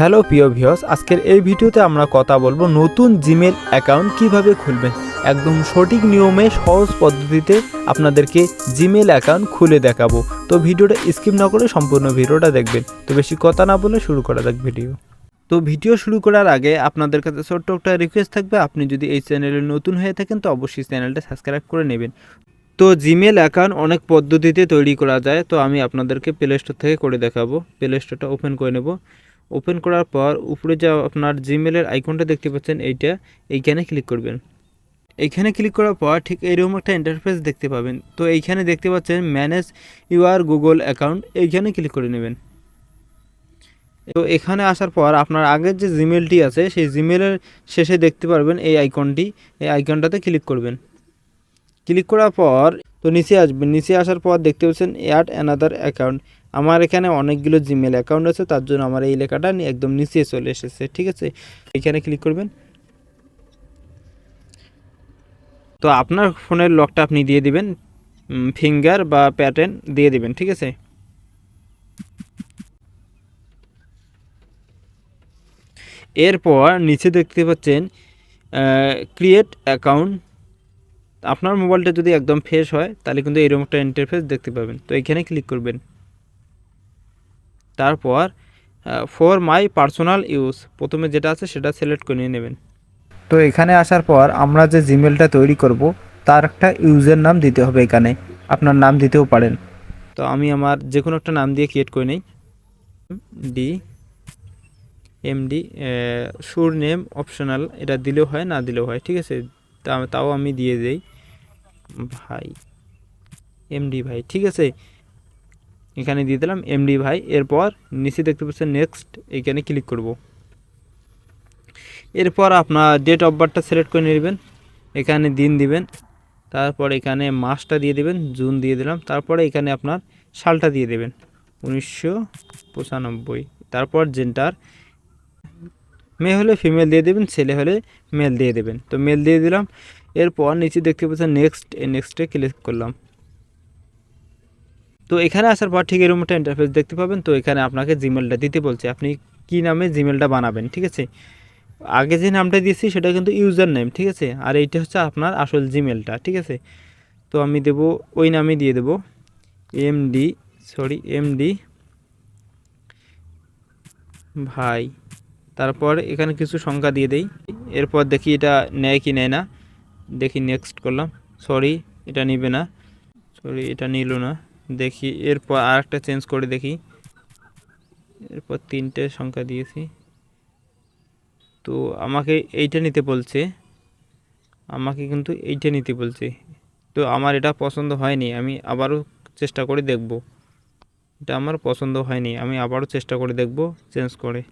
Hello প্রিয় views আজকের এই ভিডিওতে আমরা কথা বলব নতুন জিমেল অ্যাকাউন্ট কীভাবে খুলবেন। একদম সঠিক নিয়মে, সহজ পদ্ধতিতে আপনাদেরকে জিমেল অ্যাকাউন্ট খুলে দেখাবো। তো ভিডিওটা স্কিপ না করে সম্পূর্ণ ভিডিওটা দেখবেন। তো বেশি কথা না বলে শুরু করা যাক ভিডিও। তো ভিডিও শুরু করার আগে আপনাদের কাছে ছোট্ট একটা রিকোয়েস্ট থাকবে। আপনি যদি এই চ্যানেলে নতুন হয়ে থাকেন, তো অবশ্যই চ্যানেলটা সাবস্ক্রাইব করে নেবেন। তো জিমেল অ্যাকাউন্ট অনেক পদ্ধতিতে তৈরি করা যায়। তো আমি আপনাদেরকে প্লে স্টোর থেকে করে দেখাবো। প্লে স্টোরটা ওপেন করে নেব। ওপেন করার পর উপরে যা আপনার জিমেলের আইকনটা দেখতে পাচ্ছেন, এইটা। এইখানে ক্লিক করবেন। এইখানে ক্লিক করার পর ঠিক এইরকম একটা ইন্টারফেস দেখতে পাবেন। তো এইখানে দেখতে পাচ্ছেন ম্যানেজ ইউআর গুগল অ্যাকাউন্ট এইখানে ক্লিক করে নেবেন। তো এখানে আসার পর আপনার আগের যে জিমেলটি আছে, সেই জিমেলের শেষে দেখতে পারবেন এই আইকনটি। এই আইকনটাতে ক্লিক করবেন। ক্লিক করার পর তো নিচে আসবেন নিচে আসার পর দেখতে পাচ্ছেন অ্যাড অ্যানাদার অ্যাকাউন্ট আমার এখানে অনেকগুলো জিমেল অ্যাকাউন্ট আছে, তার জন্য আমার এই লেখাটা একদম নিচে চলে এসেছে, ঠিক আছে? এখানে ক্লিক করবেন। তো আপনার ফোনের লকটা আপনি দিয়ে দিবেন ফিঙ্গার বা প্যাটার্ন দিয়ে দিবেন, ঠিক আছে? এরপর নিচে দেখতে পাচ্ছেন ক্রিয়েট অ্যাকাউন্ট আপনার মোবাইলটা যদি একদম ফ্রেশ হয়, তাহলে কিন্তু এরকম একটা ইন্টারফেস দেখতে পাবেন। তো এখানে ক্লিক করবেন। তারপর ফর মাই পার্সোনাল ইউজ প্রথমে যেটা আছে সেটা সিলেক্ট করে নেবেন। তো এখানে আসার পর আমরা যে জিমেলটা তৈরি করব, তার একটা ইউজের নাম দিতে হবে এখানে। আপনার নাম দিতেও পারেন। তো আমি আমার যে কোনো একটা নাম দিয়ে ক্রিয়েট করে নিই। D MD surname optional এটা দিলেও হয়, না দিলেও হয়, ঠিক আছে? তা- তাও আমি দিয়ে দেই। ভাই এমডি ভাই, ঠিক আছে? এখানে দিয়ে দিলাম এমডি ভাই, এরপর নিচে দেখতে পাচ্ছেন নেক্সট এখানে ক্লিক করব। এরপর আপনার ডেট অফ বার্থটা সিলেক্ট করে নেবেন, এখানে দিন দিবেন, তারপর এখানে মাসটা দিয়ে দিবেন, জুন দিয়ে দিলাম, তারপরে এখানে আপনার সালটা দিয়ে দেবেন, উনিশশো পঁচানব্বই। তারপর জেন্টার মেয়ে হলে ফিমেল দিয়ে দেবেন, ছেলে হলে মেল দিয়ে দেবেন। তো মেল দিয়ে দিলাম, এরপর নিচে দেখতে পাচ্ছেন নেক্সট এই নেক্সটে ক্লিক করলাম। তো এখানে আসার পর ঠিক এরকম একটা ইন্টারফেস দেখতে পাবেন। তো এখানে আপনাকে জিমেলটা দিতে বলছে, আপনি কি নামে জিমেলটা বানাবেন, ঠিক আছে? আগে যে নামটা দিয়েছি সেটা কিন্তু ইউজার নেম ঠিক আছে? আর এইটা হচ্ছে আপনার আসল জিমেলটা ঠিক আছে? তো আমি দেব, ওই নামে দিয়ে দেব এমডি সরি এমডি ভাই। তারপর এখানে কিছু সংখ্যা দিয়ে দেই। এরপর দেখি এটা নেয় কি নেয় না। দেখি নেক্সট করলাম। সরি এটা নিবে না। সরি এটা নিল না। দেখি, এরপর আর একটা চেঞ্জ করে দেখি। এরপর তিনটে সংখ্যা দিয়েছি। তো আমাকে এইটা নিতে বলছে। আমাকে কিন্তু এইটা নিতে বলছে। তো আমার এটা পছন্দ হয়নি, আমি আবারও চেষ্টা করে দেখব। এটা আমার পছন্দ হয়নি, আমি আবারও চেষ্টা করে দেখব চেঞ্জ করে।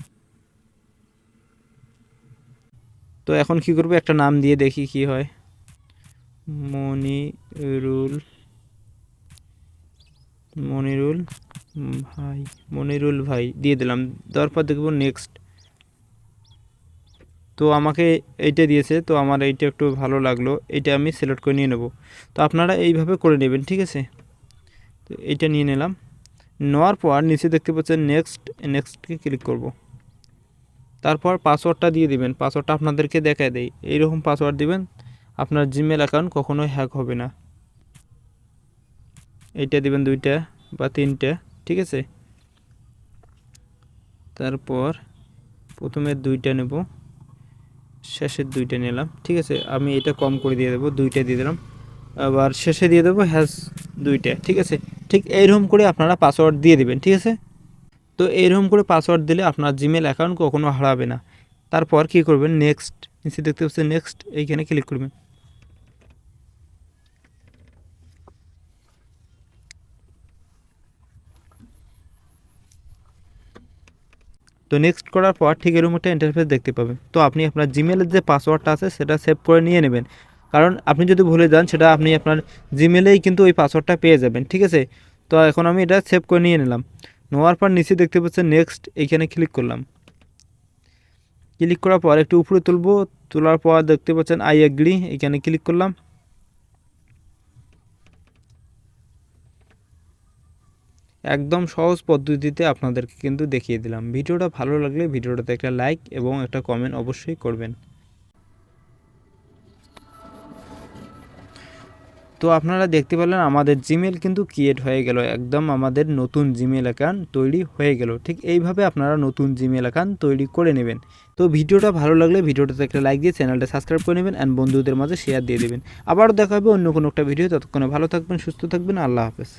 তো এখন কি করব? একটা নাম দিয়ে দেখি কি হয়। মনিরুল মনিরুল ভাই মনিরুল ভাই, দিয়ে দিলাম। দেওয়ার পর দেখব নেক্সট তো আমাকে এইটা দিয়েছে, তো আমার এইটা একটু ভালো লাগল। এটা আমি সিলেক্ট করে নিয়ে নেব। তো আপনারা এইভাবে করে নেবেন, ঠিক আছে? তো এইটা নিয়ে নিলাম। নেওয়ার পর নিচে দেখতে পাচ্ছেন নেক্সট নেক্সটকে ক্লিক করব। তারপর পাসওয়ার্ডটা দিয়ে দিবেন। পাসওয়ার্ডটা আপনাদেরকে দেখায় দেই। এইরকম পাসওয়ার্ড দিবেন, আপনার জিমেল অ্যাকাউন্ট কখনোই হ্যাক হবে না। এইটা দিবেন দুইটা বা তিনটা, ঠিক আছে? তারপর প্রথমে দুইটা নেব, শেষের দুইটা নিলাম, ঠিক আছে? আমি এটা কম করে দিয়ে দেবো, দুইটা দিয়ে দিলাম। আবার শেষে দিয়ে দেবো হ্যাশ দুইটা, ঠিক আছে? ঠিক এইরকম করে আপনারা পাসওয়ার্ড দিয়ে দিবেন, ঠিক আছে? তো এইরকম করে পাসওয়ার্ড দিলে আপনার জিমেল অ্যাকাউন্ট কখনো হারাবে না। তারপর কি করবেন? নেক্সট নিচে দেখতে পাচ্ছেন নেক্সট এইখানে ক্লিক করবেন। তো নেক্সট করার পর ঠিক এরকম একটা ইন্টারফেস দেখতে পাবেন। তো আপনি আপনার জিমেলের যে পাসওয়ার্ডটা আছে, সেটা সেভ করে নিয়ে নেবেন। কারণ আপনি যদি ভুলে যান, সেটা আপনি আপনার জিমেলেই কিন্তু ওই পাসওয়ার্ডটা পেয়ে যাবেন, ঠিক আছে? তো এখন আমি এটা সেভ করে নিয়ে নিলাম। নেওয়ার পর নিচে দেখতে পাচ্ছেন নেক্সট এইখানে ক্লিক করলাম। ক্লিক করার পর একটু উপরে তুলবো, তোলার পর দেখতে পাচ্ছেন আই এগ্রি এখানে ক্লিক করলাম। একদম সহজ পদ্ধতিতে আপনাদেরকে কিন্তু দেখিয়ে দিলাম। ভিডিওটা ভালো লাগলে ভিডিওটাতে একটা লাইক এবং একটা কমেন্ট অবশ্যই করবেন। তো আপনারা দেখতে পেলেন আমাদের জিমেল কিন্তু ক্রিয়েট হয়ে গেল, একদম আমাদের নতুন জিমেল অ্যাকাউন্ট তৈরি হয়ে গেল। ঠিক এইভাবে আপনারা নতুন জিমেল অ্যাকাউন্ট তৈরি করে নেবেন। তো ভিডিওটা ভালো লাগলে ভিডিওটাতে একটা লাইক দিয়ে চ্যানেলটা সাবস্ক্রাইব করে নেবেন অ্যান্ড বন্ধুদের মাঝে শেয়ার দিয়ে দেবেন। আবারও দেখা হবে অন্য কোনো একটা ভিডিও ততক্ষণে ভালো থাকবেন, সুস্থ থাকবেন, আল্লাহ হাফেজ।